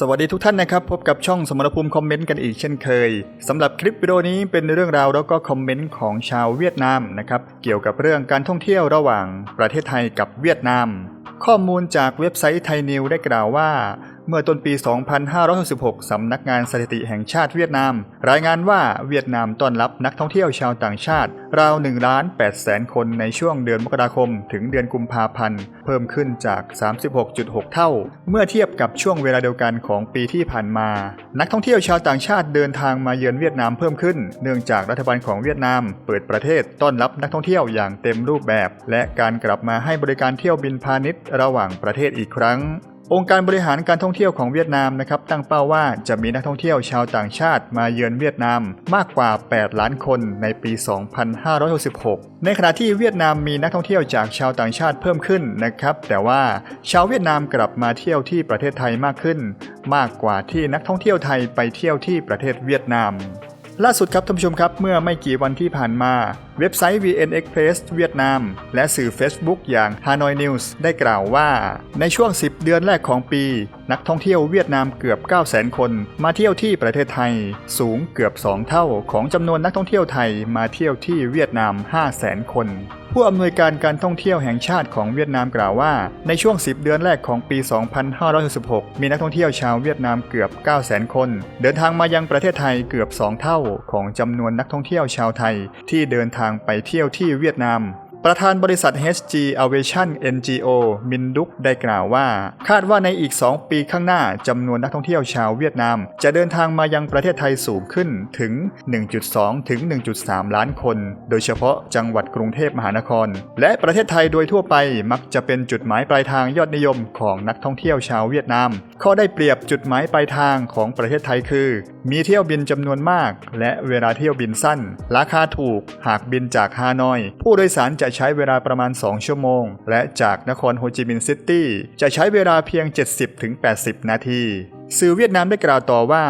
สวัสดีทุกท่านนะครับ พบกับช่องสมรภูมิคอมเมนต์กันอีกเช่นเคยสำหรับคลิปวิดีโอนี้เป็นเรื่องราวแล้วก็คอมเมนต์ของชาวเวียดนามนะครับเกี่ยวกับเรื่องการท่องเที่ยวระหว่างประเทศไทยกับเวียดนาม ข้อมูลจากเว็บไซต์ไทยนิวได้กล่าวว่า เมื่อต้นปี 2566 สำนักงานสถิติแห่งชาติเวียดนาม รายงานว่าเวียดนามต้อนรับนักท่องเที่ยวชาวต่างชาติ ราว1ล้าน8แสนคนในช่วงเดือนมกราคม ถึงเดือนกุมภาพันธ์ เพิ่มขึ้นจาก 36.6 เท่า เมื่อเทียบกับช่วงเวลาเดียวกันของปีที่ผ่านมา นักท่องเที่ยวชาวต่างชาติเดินทางมาเยือนเวียดนามเพิ่มขึ้น เนื่องจากรัฐบาลของเวียดนาม เปิดประเทศต้อนรับนักท่องเที่ยวอย่างเต็มรูปแบบ และการกลับมาให้บริการเที่ยวบินพาณิชย์ระหว่างประเทศอีกครั้ง องค์การบริหารการท่องเที่ยวของเวียดนามนะครับตั้งเป้าว่าจะมีนักท่องเที่ยวชาวต่างชาติมาเยือนเวียดนามมากกว่า 8 ล้านคนในปี 2566 ในขณะที่เวียดนามมีนักท่องเที่ยวจากชาวต่างชาติเพิ่มขึ้นนะครับแต่ว่าชาวเวียดนามกลับมาเที่ยวที่ประเทศไทยมากขึ้น มากกว่าที่นักท่องเที่ยวไทยไปเที่ยวที่ประเทศเวียดนาม ล่าสุดครับท่านผู้ชมครับ เมื่อไม่กี่วันที่ผ่านมา เว็บไซต์ VN Express เวียดนาม และสื่อ Facebook อย่าง Hanoi News ได้กล่าวว่า ในช่วง 10 เดือนแรกของปี นักท่องเที่ยวเวียดนามเกือบ 900,000 คน มาเที่ยวที่ประเทศไทย สูงเกือบ 2 เท่าของจำนวนนักท่องเที่ยวไทยมาเที่ยวที่เวียดนาม 500,000 คน ผู้อำนวยการการท่องเที่ยวแห่งชาติของเวียดนามกล่าวว่า ในช่วง 10 เดือนแรกของปี 2566 มีนักท่องเที่ยวชาวเวียดนามเกือบ 900,000 คน เดินทางมายังประเทศไทยเกือบ 2 เท่าของจำนวนนักท่องเที่ยวชาวไทย ที่เดินทางไปเที่ยวที่เวียดนาม ประธานบริษัท HG Aviation NGO มินดุกได้กล่าวว่า คาดว่าในอีก 2 ปีข้างหน้าจำนวนนักท่องเที่ยวชาวเวียดนาม จะเดินทางมายังประเทศไทยสูงขึ้นถึง 1.2 ถึง 1.3 ล้านคน โดยเฉพาะจังหวัดกรุงเทพมหานคร และประเทศไทยโดยทั่วไปมักจะเป็นจุดหมายปลายทางยอดนิยมของนักท่องเที่ยวชาวเวียดนาม ข้อได้เปรียบจุดหมายปลายทางของประเทศไทยคือ มีเที่ยวบินจำนวนมาก และเวลาเที่ยวบินสั้น ราคาถูก หากบินจากฮานอย ผู้โดยสารจะใช้เวลาประมาณ 2 ชั่วโมง และจากนครโฮจิมินห์ซิตี้จะใช้เวลาเพียง 70-80 นาทีสื่อเวียดนามได้กล่าวต่อว่า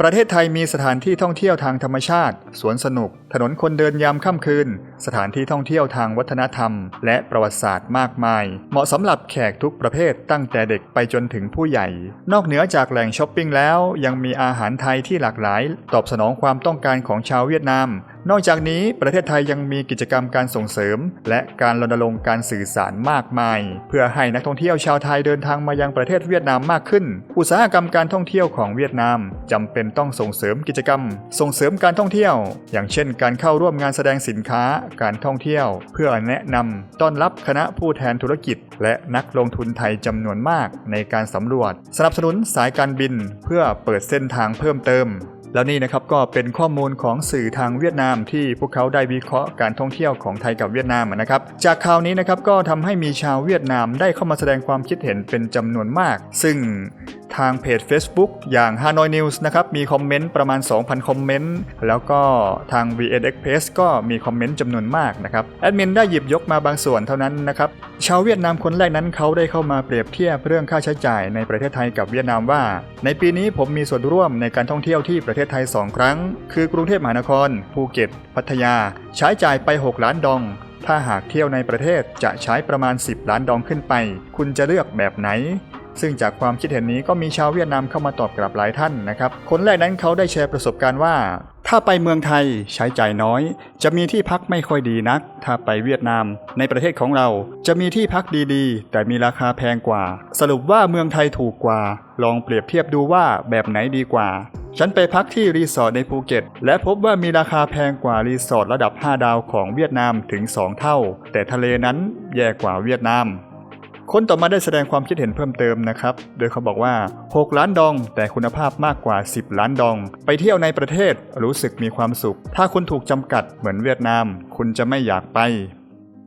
ประเทศไทยมีสถานที่ท่องเที่ยวทางธรรมชาติ สวนสนุก ถนนคนเดินยามค่ำคืน สถานที่ท่องเที่ยวทางวัฒนธรรม และประวัติศาสตร์มากมาย เหมาะสำหรับแขกทุกประเภทตั้งแต่เด็กไปจนถึงผู้ใหญ่ นอกเหนือจากแหล่งช้อปปิ้งแล้ว ยังมีอาหารไทยที่หลากหลาย ตอบสนองความต้องการของชาวเวียดนาม นอกจากนี้ประเทศไทยยังมีกิจกรรมการส่งเสริม และการรณรงค์การสื่อสารมากมาย เพื่อให้นักท่องเที่ยวชาวไทยเดินทางมายังประเทศเวียดนามมากขึ้น อุตสาหกรรมการท่องเที่ยวของเวียดนามจำเป็นต้องส่งเสริมกิจกรรม ส่งเสริมการท่องเที่ยว อย่างเช่น การเข้าร่วมงานแสดงสินค้า การท่องเที่ยว เพื่อแนะนำต้อนรับคณะผู้แทนธุรกิจ และนักลงทุนไทยจำนวนมากในการสำรวจ สนับสนุนสายการบิน เพื่อเปิดเส้นทางเพิ่มเติม แล้วนี่นะครับก็เป็นข้อมูลของสื่อทางเวียดนามที่พวกเขาได้วิเคราะห์การท่องเที่ยวของไทยกับเวียดนามนะครับ จากข่าวนี้นะครับก็ทำให้มีชาวเวียดนามได้เข้ามาแสดงความคิดเห็นเป็นจำนวนมาก ซึ่งทางเพจ Facebook อย่าง Hanoi News นะครับมีคอมเมนต์ประมาณ 2,000 คอมเมนต์ แล้วก็ทาง VN Express ก็มีคอมเมนต์จำนวนมากนะครับแอดมินได้หยิบยกมาบางส่วนเท่านั้นนะครับชาวเวียดนามคนแรกนั้นเขาได้เข้ามาเปรียบเทียบเรื่องค่าใช้จ่ายในประเทศไทยกับเวียดนามว่า ในปีนี้ผมมีส่วนร่วมในการท่องเที่ยวที่ประเทศไทย 2 ครั้ง คือกรุงเทพมหานคร ภูเก็ต พัทยา ใช้จ่ายไป 6 ล้านดอง ถ้าหากเที่ยวในประเทศจะใช้ประมาณ 10 ล้านดองขึ้นไป คุณจะเลือกแบบไหน ซึ่งจากความคิดเห็นนี้ก็มีชาวเวียดนามเข้ามาตอบกลับหลายท่านนะครับ คนแรกนั้นเขาได้แชร์ประสบการณ์ว่า ถ้าไปเมืองไทยใช้จ่ายน้อย จะมีที่พักไม่ค่อยดีนัก ถ้าไปเวียดนาม ในประเทศของเราจะมีที่พักดีๆ แต่มีราคาแพงกว่า สรุปว่าเมืองไทยถูกกว่า ลองเปรียบเทียบดูว่าแบบไหนดีกว่า ฉันไปพักที่รีสอร์ทในภูเก็ต และพบว่ามีราคาแพงกว่ารีสอร์ทระดับ 5 ดาวของเวียดนามถึง 2 เท่า แต่ทะเลนั้นแย่กว่าเวียดนาม คนต่อมาได้แสดงความคิดเห็นเพิ่มเติมนะครับ โดยเขาบอกว่า 6 ล้านดอง แต่คุณภาพมากกว่า 10 ล้านดอง ไปเที่ยวในประเทศรู้สึกมีความสุข ถ้าคุณถูกจำกัดเหมือนเวียดนาม คุณจะไม่อยากไป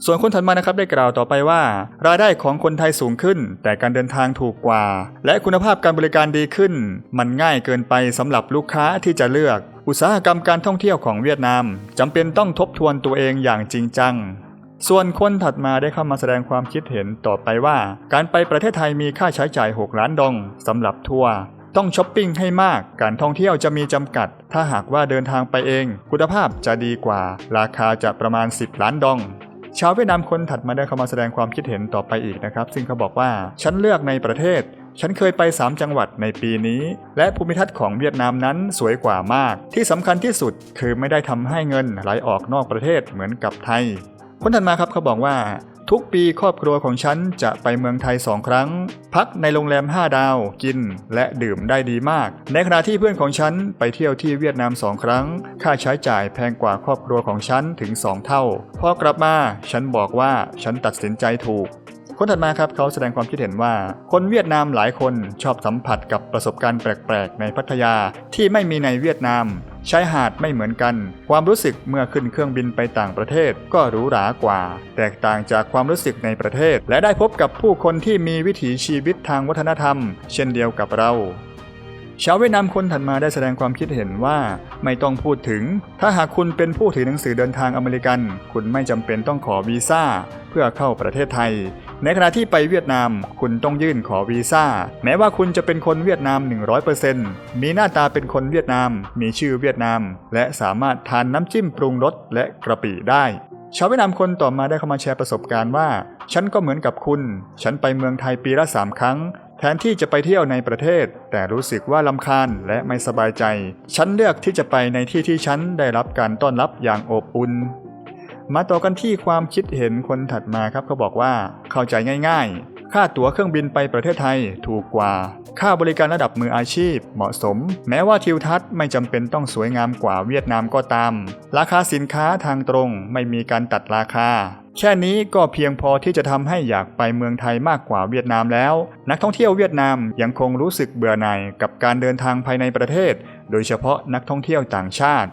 ส่วนคนถัดมานะครับได้กล่าวต่อไปว่า รายได้ของคนไทยสูงขึ้น แต่การเดินทางถูกกว่า และคุณภาพการบริการดีขึ้น มันง่ายเกินไปสำหรับลูกค้าที่จะเลือก อุตสาหกรรมการท่องเที่ยวของเวียดนามจำเป็นต้องทบทวนตัวเองอย่างจริงจัง ส่วนคนถัดมาได้เข้ามาแสดงความคิดเห็นต่อไปว่า การไปประเทศไทยมีค่าใช้จ่าย 6 ล้านดองสำหรับทัวร์ต้องช้อปปิ้งให้มาก การท่องเที่ยวจะมีจำกัด ถ้าหากว่าเดินทางไปเอง คุณภาพจะดีกว่า ราคาจะประมาณ 10 ล้านดอง ชาวเวียดนามคนถัดมาได้เข้ามาแสดงความคิดเห็นต่อไปอีกนะครับ ซึ่งเขาบอกว่าฉันเลือกในประเทศ ฉันเคยไป 3 จังหวัดในปีนี้ และภูมิทัศน์ของเวียดนามนั้นสวยกว่ามาก ที่สำคัญที่สุดคือไม่ได้ทำให้เงินไหลออกนอกประเทศเหมือนกับไทย คนถัดมาครับเขาบอกว่า ทุกปีครอบครัวของฉันจะไปเมืองไทยสองครั้ง พักในโรงแรม 5 ดาวกิน และดื่มได้ดีมาก ในขณะที่เพื่อนของฉันไปเที่ยวที่เวียดนามสองครั้ง ค่าใช้จ่ายแพงกว่าครอบครัวของฉันถึง 2 เท่า พอกลับมาฉันบอกว่าฉันตัดสินใจถูกคนถัดมาครับเขาแสดงความคิดเห็นว่า คนเวียดนามหลายคนชอบสัมผัสกับประสบการณ์แปลก ๆ ในพัทยาที่ไม่มีในเวียดนาม ชายหาดไม่เหมือนกัน ความรู้สึกเมื่อขึ้นเครื่องบินไปต่างประเทศก็หรูหรากว่า แตกต่างจากความรู้สึกในประเทศ และได้พบกับผู้คนที่มีวิถีชีวิตทางวัฒนธรรม เช่นเดียวกับเราชาวเวียดนามคนถัดมาได้แสดงความคิดเห็นว่าไม่ต้องพูดถึง ถ้าหากคุณเป็นผู้ถือหนังสือเดินทางอเมริกัน คุณไม่จำเป็นต้องขอวีซ่า เพื่อเข้าประเทศไทย ในขณะที่ไปเวียดนาม คุณต้องยื่นขอวีซ่า แม้ว่าคุณจะเป็นคนเวียดนาม 100%มีหน้าตาเป็นคนเวียดนาม มีชื่อเวียดนาม และสามารถทานน้ำจิ้มปรุงรสและกระปิได้ชาวเวียดนามคนต่อมาได้เข้ามาแชร์ประสบการณ์ว่า ฉันก็เหมือนกับคุณ ฉันไปเมืองไทยปีละสามครั้ง แทนที่จะไปเที่ยวในประเทศ แต่รู้สึกว่าลำคาญและไม่สบายใจ ฉันเลือกที่จะไปในที่ที่ฉันได้รับการต้อนรับอย่างอบอุ่น มาต่อกันที่ความคิดเห็นคนถัดมาครับเขาบอกว่าเข้าใจง่าย ๆ ค่าตั๋วเครื่องบินไปประเทศไทยถูกกว่า ค่าบริการระดับมืออาชีพเหมาะสม แม้ว่าทิวทัศน์ไม่จำเป็นต้องสวยงามกว่าเวียดนามก็ตาม ราคาสินค้าทางตรงไม่มีการตัดราคา แค่นี้ก็เพียงพอที่จะทำให้อยากไปเมืองไทยมากกว่าเวียดนามแล้ว นักท่องเที่ยวเวียดนามยังคงรู้สึกเบื่อหน่ายกับการเดินทางภายในประเทศ โดยเฉพาะนักท่องเที่ยวต่างชาติ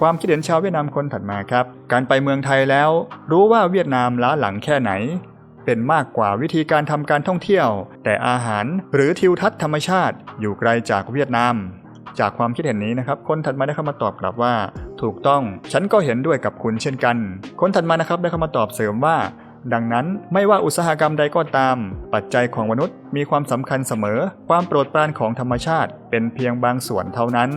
ความคิดเห็นชาวเวียดนามคนถัดมาครับ การไปเมืองไทยแล้ว รู้ว่าเวียดนามล้าหลังแค่ไหน เป็นมากกว่าวิธีการทำการท่องเที่ยว แต่อาหารหรือทิวทัศน์ธรรมชาติ อยู่ไกลจากเวียดนาม จากความคิดเห็นนี้นะครับ คนถัดมาได้เข้ามาตอบกลับว่า ถูกต้อง ฉันก็เห็นด้วยกับคุณเช่นกัน คนถัดมานะครับได้เข้ามาตอบเสริมว่า ดังนั้นไม่ว่าอุตสาหกรรมใดก็ตาม ปัจจัยของมนุษย์มีความสำคัญเสมอ ความโปรดปรานของธรรมชาติ เป็นเพียงบางส่วนเท่านั้น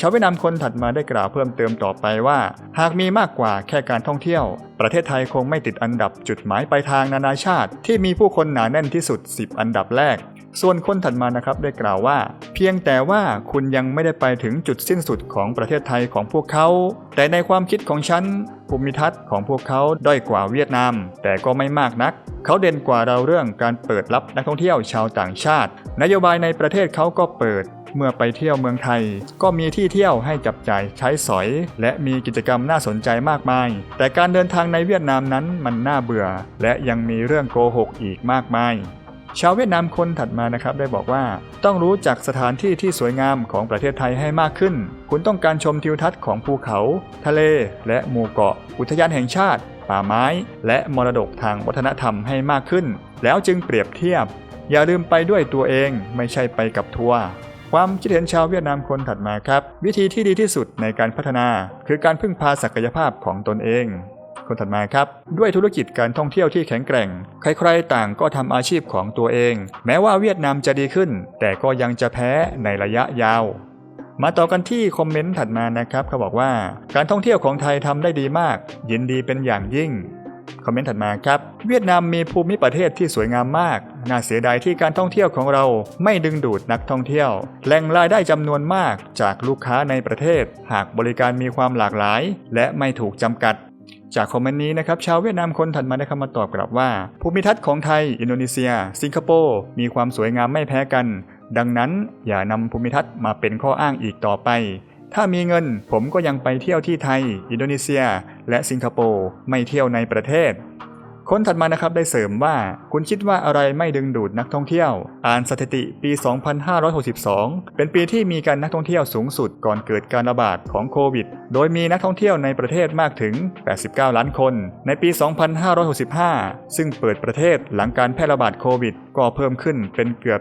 ชาวเวียดนามคนถัดมาได้กล่าวเพิ่มเติมต่อไปว่า หากมีมากกว่าแค่การท่องเที่ยว ประเทศไทยคงไม่ติดอันดับจุดหมายปลายทางนานาชาติ ที่มีผู้คนหนาแน่นที่สุด 10 อันดับแรก ส่วนคนถัดมานะครับได้กล่าวว่า เพียงแต่ว่าคุณยังไม่ได้ไปถึงจุดสิ้นสุดของประเทศไทยของพวกเขา แต่ในความคิดของฉันภูมิทัศน์ของพวกเขาด้อยกว่าเวียดนาม แต่ก็ไม่มากนัก เขาเด่นกว่าเราเรื่องการเปิดรับนักท่องเที่ยวชาวต่างชาติ นโยบายในประเทศเขาก็เปิด เมื่อไปเที่ยวเมืองไทย ก็มีที่เที่ยวให้จับจ่ายใช้สอย และมีกิจกรรมน่าสนใจมากมาย แต่การเดินทางในเวียดนามนั้นมันน่าเบื่อ และยังมีเรื่องโกหกอีกมากมาย ชาวเวียดนามคนถัดมานะครับได้บอกว่า ต้องรู้จักสถานที่ที่สวยงามของประเทศไทยให้มากขึ้น คุณต้องการชมทิวทัศน์ของภูเขา ทะเล และหมู่เกาะ อุทยานแห่งชาติ ป่าไม้ และมรดกทางวัฒนธรรมให้มากขึ้น แล้วจึงเปรียบเทียบ อย่าลืมไปด้วยตัวเองไม่ใช่ไปกับทัวร์ความคิดเห็นชาวเวียดนามคนถัดมาครับ วิธีที่ดีที่สุดในการพัฒนา คือการพึ่งพาศักยภาพของตนเอง คนถัดมาครับ ด้วยธุรกิจการท่องเที่ยวที่แข็งแกร่ง ใครๆต่างก็ทำอาชีพของตัวเอง แม้ว่าเวียดนามจะดีขึ้น แต่ก็ยังจะแพ้ในระยะยาว มาต่อกันที่คอมเมนต์ถัดมานะครับเขาบอกว่า การท่องเที่ยวของไทยทำได้ดีมาก ยินดีเป็นอย่างยิ่งคอมเมนต์ถัดมาครับ เวียดนามมีภูมิประเทศที่สวยงามมาก น่าเสียดายที่การท่องเที่ยวของเราไม่ดึงดูดนักท่องเที่ยว แหล่งรายได้จำนวนมากจากลูกค้าในประเทศ หากบริการมีความหลากหลาย และไม่ถูกจำกัด จากคอมเมนต์นี้นะครับชาวเวียดนามคนถัดมาได้เข้ามาตอบกลับว่า ภูมิทัศน์ของไทย อินโดนีเซีย สิงคโปร์มีความสวยงามไม่แพ้กัน ดังนั้นอย่านำภูมิทัศน์มาเป็นข้ออ้างอีกต่อไป ถ้ามีเงินผมก็ยังไปเที่ยวที่ไทย อินโดนีเซีย และสิงคโปร์ไม่เที่ยวในประเทศ คนถัดมานะครับได้เสริมว่า คุณคิดว่าอะไรไม่ดึงดูดนักท่องเที่ยว อ่านสถิติปี 2562 เป็นปีที่มีการนักท่องเที่ยวสูงสุดก่อนเกิดการระบาดของโควิด โดยมีนักท่องเที่ยวในประเทศมากถึง 89 ล้านคน ในปี 2565 ซึ่งเปิดประเทศหลังการแพร่ระบาดโควิด ก็เพิ่มขึ้นเป็นเกือบ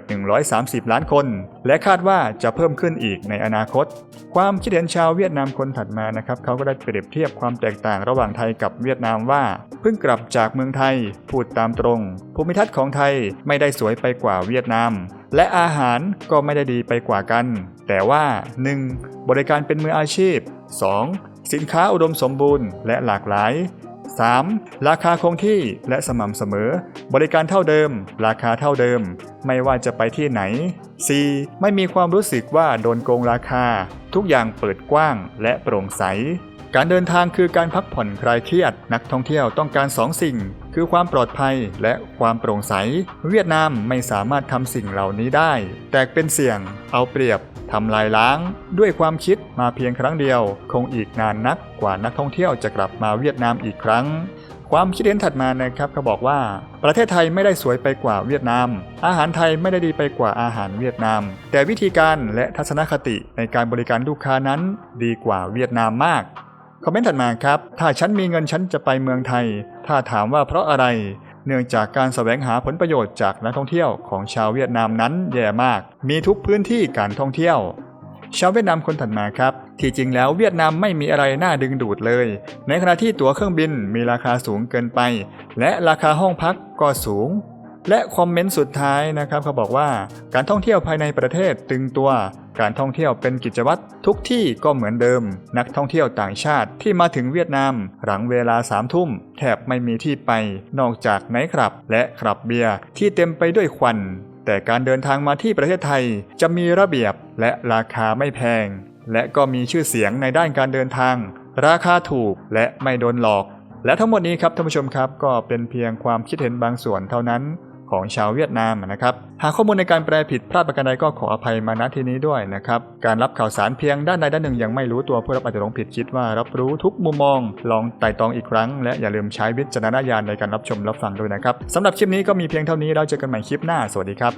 130 ล้านคน และคาดว่าจะเพิ่มขึ้นอีกในอนาคต ความคิดเห็นชาวเวียดนามคนถัดมานะครับเขาก็ได้เปรียบเทียบความแตกต่างระหว่างไทยกับเวียดนามว่า เพิ่งกลับจากเมืองไทย พูดตามตรง ภูมิทัศน์ของไทยไม่ได้สวยไปกว่าเวียดนาม และอาหารก็ไม่ได้ดีไปกว่ากัน แต่ว่า 1. บริการเป็นมืออาชีพ 2. สินค้าอุดมสมบูรณ์และหลากหลาย 3. ราคาคงที่และสม่ำเสมอ บริการเท่าเดิม ราคาเท่าเดิม ไม่ว่าจะไปที่ไหน 4. ไม่มีความรู้สึกว่าโดนโกงราคา ทุกอย่างเปิดกว้างและโปร่งใส การเดินทางคือการพักผ่อนคลายเครียด นักท่องเที่ยวต้องการสองสิ่ง คือความปลอดภัยและความโปร่งใส เวียดนามไม่สามารถทำสิ่งเหล่านี้ได้ แต่เป็นเสี่ยง เอาเปรียบทำลายล้าง ด้วยความคิดมาเพียงครั้งเดียว คงอีกนานนักกว่านักท่องเที่ยวจะกลับมาเวียดนามอีกครั้ง ความคิดเห็นถัดมานะครับเขาบอกว่า ประเทศไทยไม่ได้สวยไปกว่าเวียดนาม อาหารไทยไม่ได้ดีไปกว่าอาหารเวียดนาม แต่วิธีการและทัศนคติในการบริการลูกค้านั้น ดีกว่าเวียดนามมาก คอมเมนต์ถัดมาครับ ถ้าฉันมีเงินฉันจะไปเมืองไทย ถ้าถามว่าเพราะอะไร เนื่องจากการแสวงหาผลประโยชน์จากนักท่องเที่ยวของชาวเวียดนามนั้นแย่มาก มีทุกพื้นที่การท่องเที่ยว ชาวเวียดนามคนถัดมาครับ ที่จริงแล้วเวียดนามไม่มีอะไรน่าดึงดูดเลย ในขณะที่ตั๋วเครื่องบินมีราคาสูงเกินไป และราคาห้องพักก็สูง และคอมเมนต์สุดท้ายนะครับเขาบอกว่าการท่องเที่ยวภายในประเทศตึงตัว การท่องเที่ยวเป็นกิจวัตรทุกที่ก็เหมือนเดิม นักท่องเที่ยวต่างชาติที่มาถึงเวียดนาม หลังเวลาสามทุ่มแทบไม่มีที่ไป นอกจากไนท์คลับ และคลับเบียร์ที่เต็มไปด้วยควัน แต่การเดินทางมาที่ประเทศไทยจะมีระเบียบและราคาไม่แพง และก็มีชื่อเสียงในด้านการเดินทาง ราคาถูกและไม่โดนหลอก และทั้งหมดนี้ครับท่านผู้ชมครับก็เป็นเพียงความคิดเห็นบางส่วนเท่านั้น ของชาวเวียดนามนะครับ หากข้อมูลในการแปลผิดพลาดประการใดก็ขออภัยมาณที่นี้ด้วยนะครับ การรับข่าวสารเพียงด้านใดด้านหนึ่งยังไม่รู้ตัวผู้รับอาจจะหลงผิดคิดว่ารับรู้ทุกมุมมอง ลองไต่ตองอีกครั้ง และอย่าลืมใช้วิจารณญาณในการรับชมรับฟังด้วยนะครับสำหรับคลิปนี้ก็มีเพียงเท่านี้เราเจอกันใหม่คลิปหน้าสวัสดีครับ